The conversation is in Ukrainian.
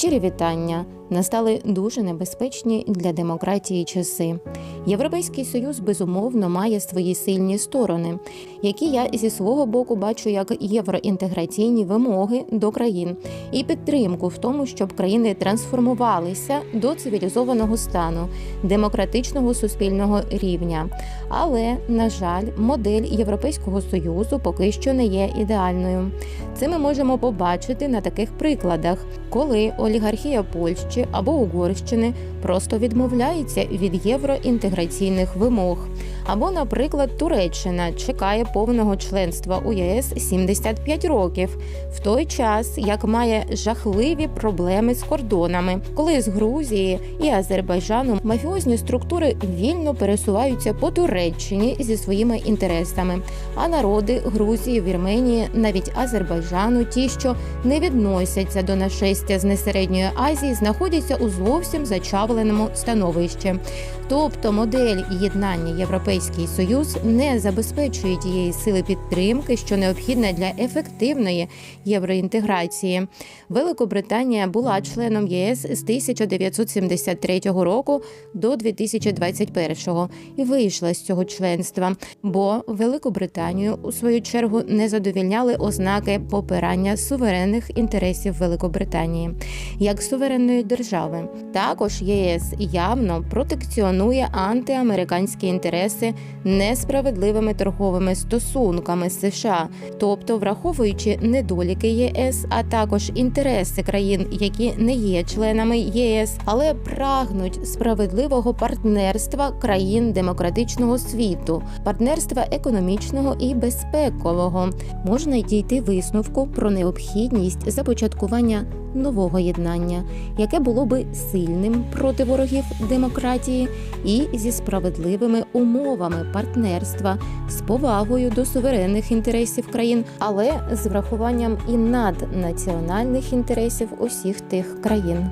Щирі вітання настали дуже небезпечні для демократії часи. Європейський союз безумовно має свої сильні сторони, які я зі свого боку бачу як євроінтеграційні вимоги до країн і підтримку в тому, щоб країни трансформувалися до цивілізованого стану, демократичного суспільного рівня. Але на жаль, модель Європейського союзу поки що не є ідеальною. Це ми можемо побачити на таких прикладах, коли олігархія Польщі або Угорщини просто відмовляється від євроінтеграційних вимог. Або, наприклад, Туреччина чекає повного членства у ЄС 75 років, в той час як має жахливі проблеми з кордонами, коли з Грузії і Азербайджану мафіозні структури вільно пересуваються по Туреччині зі своїми інтересами. А народи Грузії, Вірменії, навіть Азербайджану, ті, що не відносяться до нашестя з несередньої Азії, знаходяться у зовсім зачавленому становищі. Тобто модель єднання Європейський Союз не забезпечує тієї сили підтримки, що необхідна для ефективної євроінтеграції. Великобританія була членом ЄС з 1973 року до 2021 і вийшла з цього членства, бо Великобританію у свою чергу не задовільняли ознаки попирання суверенних інтересів Великобританії як суверенної держави. Також ЄС явно протекціонує антиамериканські інтереси несправедливими торговими стосунками з США, тобто враховуючи недоліки ЄС, а також інтереси країн, які не є членами ЄС, але прагнуть справедливого партнерства країн демократичного світу, партнерства економічного і безпекового, можна дійти висновку про необхідність започаткування нового єднання, яке було би сильним проти ворогів демократії і зі справедливими умовами партнерства, з повагою до суверенних інтересів країн, але з врахуванням і наднаціональних інтересів усіх тих країн.